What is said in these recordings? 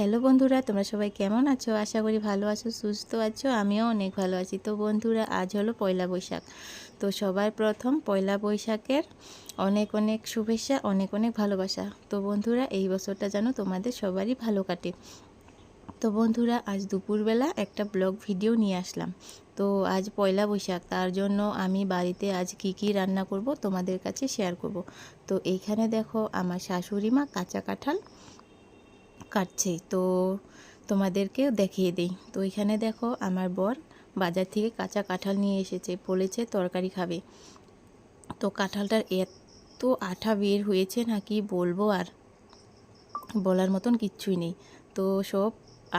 Hello বন্ধুরা, তোমরা সবাই কেমন আছো? আশা করি ভালো আছো, সুস্থ আছো, আমিও অনেক ভালো আছি। তো বন্ধুরা, আজ হলো পয়লা বৈশাখ। তো সবার প্রথম পয়লা বৈশাখের অনেক অনেক শুভেচ্ছা, অনেক অনেক ভালোবাসা। তো বন্ধুরা, এই বছরটা যেন তোমাদের সবারই ভালো কাটে। তো বন্ধুরা, আজ দুপুরবেলা একটা ব্লগ ভিডিও নিয়ে আসলাম। তো আজ পয়লা বৈশাখ, তার জন্য আমি বাড়িতে আজ কি কি রান্না করব তোমাদের কাছে শেয়ার করব। তো এইখানে দেখো, আমার শাশুড়ি মা কাঁচা কাঁঠাল কাটছে, তো তোমাদেরকে দেখিয়ে দিই। তো এখানে দেখো আমার বর বাজার থেকে কাঁচা কাঁঠাল নিয়ে এসেছে, বলেছে তরকারি খাবে। তো কাঁঠালটার এত আঠা বের হয়েছে না কি বলব আর বলার মতন কিচ্ছুই নেই। তো সব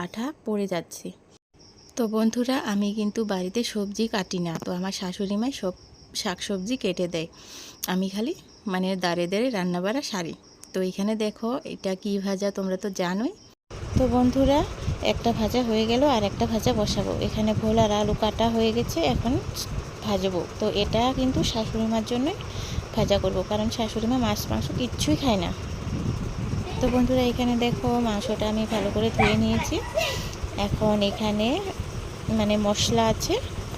আঠা পড়ে যাচ্ছে। তো বন্ধুরা, আমি কিন্তু বাড়িতে সবজি কাটি না, তো আমার শাশুড়ি মাই সব শাক সবজি কেটে দেয়। আমি খালি মানে দাঁড়ে দাঁড়ে রান্নাবাড়া সারি। তো এখানে দেখো, এটা কি ভাজা তোমরা তো জানোই। তো বন্ধুরা, একটা ভাজা হয়ে গেল আর একটা ভাজা বসাবো। এখানে ভোল আর আলু কাটা হয়ে গেছে, এখন ভাজবো। তো এটা কিন্তু শাশুড়ি মার জন্য ভাজা করব, কারণ শাশুড়ি মা মাছ, মাংস কিচ্ছুই খায় না। তো বন্ধুরা, এখানে দেখো মাংসটা আমি ভালো করে ধুয়ে নিয়েছি। এখন এখানে মানে মশলা আছে,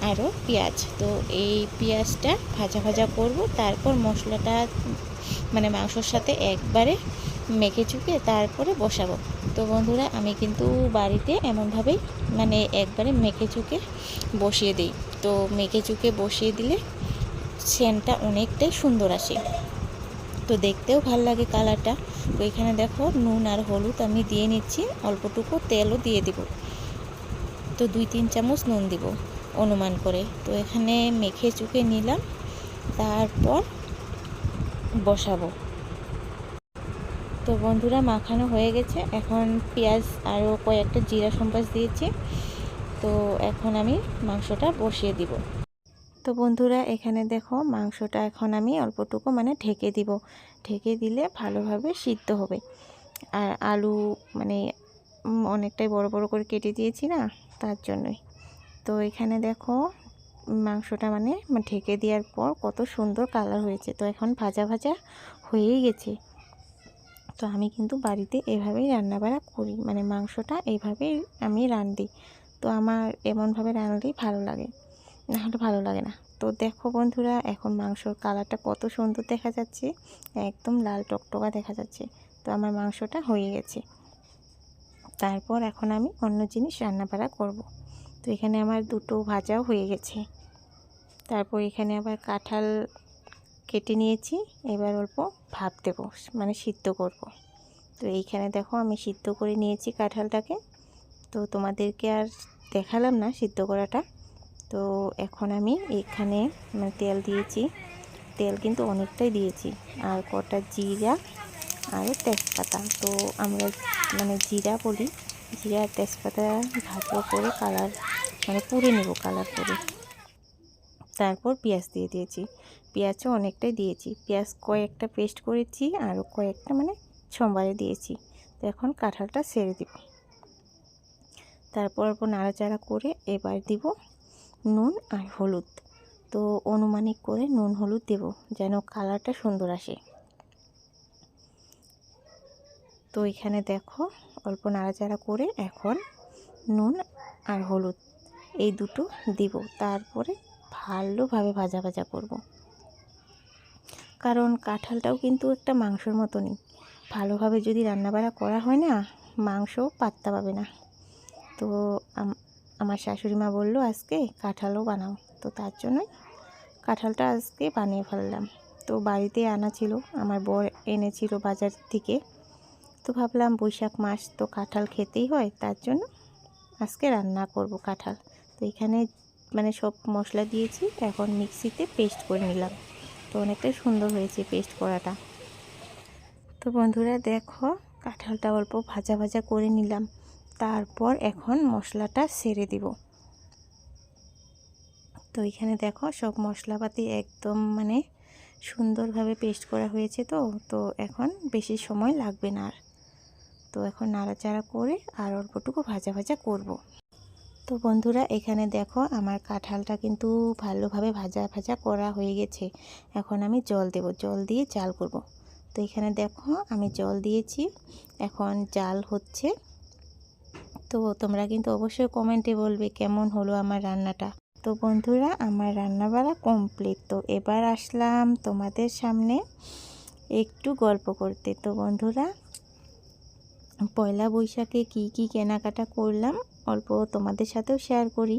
আরও পেঁয়াজ। তো এই পেঁয়াজটা ভাজা ভাজা করব, তারপর মশলাটা মানে মাংসর সাথে একবারে মেখে চুকে তারপরে বসাবো। তো বন্ধুরা, আমি কিন্তু বাড়িতে এমনভাবেই মানে একবারে মেখে চুকে বসিয়ে দিই। তো মেখে চুকে বসিয়ে দিলে সেন্টটা অনেকটাই সুন্দর আসে। তো দেখতেও ভালো লাগে কালারটা। তো এখানে দেখো নুন আর হলুদ আমি দিয়ে নিচ্ছি, অল্পটুকু তেলও দিয়ে দিব। তো দুই তিন চামচ নুন দিব অনুমান করে। তো এখানে মেখে চুকে নিলাম, তারপর বসাবো। তো বন্ধুরা, মাখানো হয়ে গেছে। এখন পেঁয়াজ আরও কয়েকটা জিরা সম্পাস দিয়েছি। তো এখন আমি মাংসটা বসিয়ে দিব। তো বন্ধুরা, এখানে দেখো মাংসটা এখন আমি অল্পটুকু মানে ঢেকে দিব। ঢেকে দিলে ভালোভাবে সিদ্ধ হবে। আর আলু মানে অনেকটাই বড় বড় করে কেটে দিয়েছি না, তার জন্যই। তো এখানে দেখো মাংসটা মানে ঢেকে দেওয়ার পর কত সুন্দর কালার হয়েছে। তো এখন ভাজা ভাজা হয়েই গেছে। তো আমি কিন্তু বাড়িতে এভাবেই রান্নাবাড়া করি। মানে মাংসটা এইভাবেই আমি রান্ধি তো আমার এমনভাবে রান্নালেই ভালো লাগে। নাহলে ভালো লাগে না। তো দেখো বন্ধুরা, এখন মাংসর কালারটা কত সুন্দর দেখা যাচ্ছে। একদম লাল টকটকা দেখা যাচ্ছে। তো আমার মাংসটা হয়ে গেছে। তারপর এখন আমি অন্য জিনিস রান্নাবাড়া করব। তো এখানে আমার দুটো ভাজাও হয়ে গেছে। তারপর এখানে আবার কাঁঠাল কেটে নিয়েছি, এবার অল্প ভাপ দেবো মানে সিদ্ধ করব। তো এইখানে দেখো আমি সিদ্ধ করে নিয়েছি কাঁঠালটাকে। তো তোমাদেরকে আর দেখালাম না সিদ্ধ করাটা। তো এখন আমি এখানে মানে তেল দিয়েছি। তেল কিন্তু অনেকটাই দিয়েছি। আর কটা জিরা আর তেজপাতা। তো আমরা মানে জিরা বলি জিরা তেজপাতা ভাজা করে কালার মানে পুড়ে নেব কালার করে। তারপর পেঁয়াজ দিয়ে দিয়েছি। পেঁয়াজও অনেকটাই দিয়েছি। পেঁয়াজ কয়েকটা পেস্ট করেছি আরও কয়েকটা মানে সোমবারে দিয়েছি। তো এখন কাঁঠালটা সেরে দিব। তারপর নাড়াচাড়া করে এবার দিব নুন আর হলুদ। তো অনুমানিক করে নুন হলুদ দেব, যেন কালারটা সুন্দর আসে। তো এখানে দেখো অল্প নাড়াচাড়া করে এখন নুন আর হলুদ এই দুটো দিব। তারপরে ভালোভাবে ভাজা ভাজা করব। কারণ কাঁঠালটাও কিন্তু একটা মাংসর মতনই। ভালোভাবে যদি রান্নাবাড়া করা হয় না মাংস পাত্তা পাবে না। তো আমার শাশুড়ি মা বলল, আজকে কাঁঠালও বানাও। তো তার জন্যই কাঁঠালটা আজকে বানিয়ে ফেললাম। তো বাড়িতে আনা ছিল, আমার বর এনেছিল বাজার থেকে। তো ভাবলাম বৈশাখ মাস তো কাঁঠাল খেতেই হয়, তার জন্য আজকে রান্না করব কাঁঠাল। তো এখানে মানে সব মশলা দিয়েছি এখন মিক্সিতে পেস্ট করে নিলাম। তো অনেকটাই সুন্দর হয়েছে পেস্ট করাটা। তো বন্ধুরা দেখো, কাঁঠালটা অল্প ভাজা ভাজা করে নিলাম। তারপর এখন মশলাটা সেরে দিব। তো এখানে দেখো, সব মশলাপাতি একদম মানে সুন্দরভাবে পেস্ট করা হয়েছে তো তো এখন বেশি সময় লাগবে না আর। তো এখন নাড়াচাড়া করে আর অল্পটুকু ভাজা ভাজা করব। তো বন্ধুরা, এখানে দেখো আমার কাঁঠালটা কিন্তু ভালোভাবে ভাজা ভাজা করা হয়ে গেছে। এখন আমি জল দেব, জল দিয়ে জাল করব। তো এখানে দেখো আমি জল দিয়েছি, এখন জাল হচ্ছে। তো তোমরা কিন্তু অবশ্যই কমেন্টে বলবে কেমন হলো আমার রান্নাটা। তো বন্ধুরা, আমার রান্না বাড়া কমপ্লিট। তো এবার আসলাম তোমাদের সামনে একটু গল্প করতে। তো বন্ধুরা পয়লা বৈশাখে কি কি কেনাকাটা করলাম, অল্প তোমাদের সাথেও শেয়ার করি।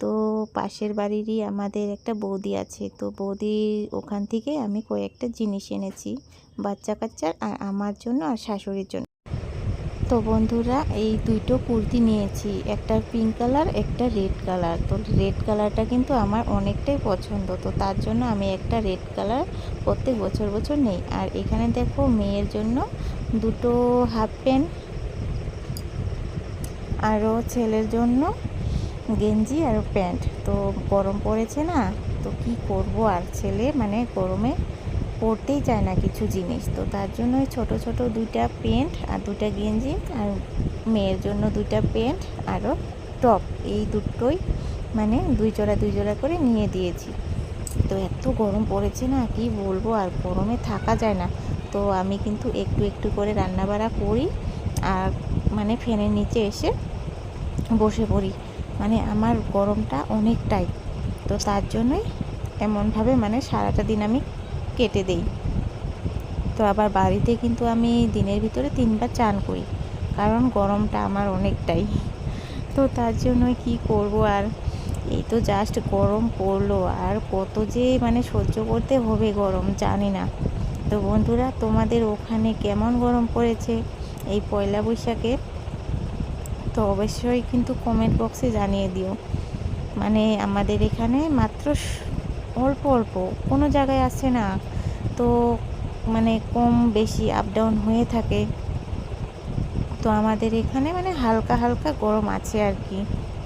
তো পাশের বাড়িরই আমাদের একটা বৌদি আছে, তো বৌদির ওখান থেকে আমি কয়েকটা জিনিস এনেছি বাচ্চা কাচ্চার আর আমার জন্য আর শাশুড়ির জন্য। তো বন্ধুরা, এই দুটো কুর্তি নিয়েছি। একটা পিঙ্ক কালার একটা রেড কালার তো রেড কালারটা কিন্তু আমার অনেকটাই পছন্দ। তো তার জন্য আমি একটা রেড কালার প্রত্যেক বছর বছর নেই। আর এখানে দেখো মেয়ের জন্য দুটো হাফ প্যান্ট আরও ছেলের জন্য গেঞ্জি আর প্যান্ট। তো গরম পড়েছে না, তো কি করব? আর ছেলে মানে গরমে পরতেই চায় না কিছু জিনিস। তো তার জন্য ছোটো ছোটো দুইটা প্যান্ট আর দুইটা গেঞ্জি আর মেয়ের জন্য দুইটা প্যান্ট আরও টপ। এই দুটোই মানে দুই জোড়া দুই জোড়া করে নিয়ে দিয়েছি। তো এত গরম পড়েছে না, কি বলব? আর গরমে থাকা যায় না। তো আমি কিন্তু একটু একটু করে রান্নাবাড়া করি আর মানে ফ্যানের নিচে এসে বসে পড়ি। মানে আমার গরমটা অনেকটাই। তো তার জন্যই এমনভাবে মানে সারাটা দিন আমি কেটে দেই। তো আবার বাড়িতে কিন্তু আমি দিনের ভিতরে তিনবার চান করি, কারণ গরমটা আমার অনেকটাই। তো তার জন্যই কি করব আর, এই তো জাস্ট গরম পড়ল, আর কত যে মানে সহ্য করতে হবে গরম, জানি না। তো বন্ধুরা, তোমাদের ওখানে কেমন গরম পড়েছে এই পয়লা বৈশাখে? তো অবশ্যই কিন্তু কমেন্ট বক্সে জানিয়ে দিও। মানে আমাদের এখানে মাত্র অল্প অল্প, কোনো জায়গায় আসে না। তো মানে কম বেশি আপ ডাউন হয়ে থাকে। তো আমাদের এখানে মানে হালকা হালকা গরম আছে আর কি,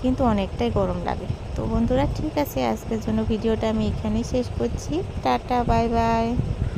কিন্তু অনেকটাই গরম লাগে। তো বন্ধুরা ঠিক আছে, আজকের জন্য ভিডিওটা আমি এখানেই শেষ করছি। Tata, bye bye.